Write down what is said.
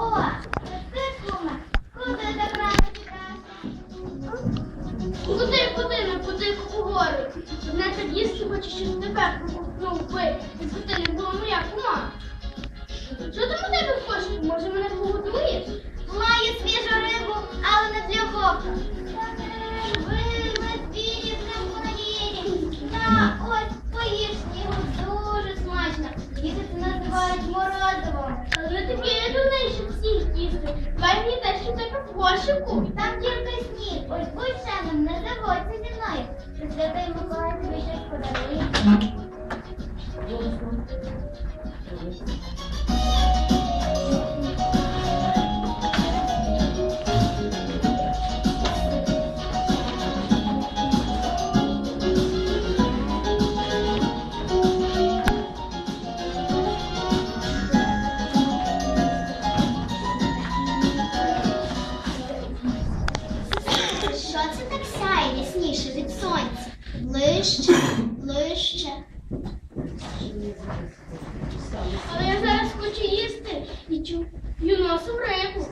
О, ти куме, куди так рано підеш? Куди, куди, не куди Кашику, там тільки сніг. Ось будь шаном, не заводься зі мною. Святий Миколай тобі щось подарує. Що це так сяє ясніше від сонця? Ближче, ближче. Але я зараз хочу їсти і чую носом реку.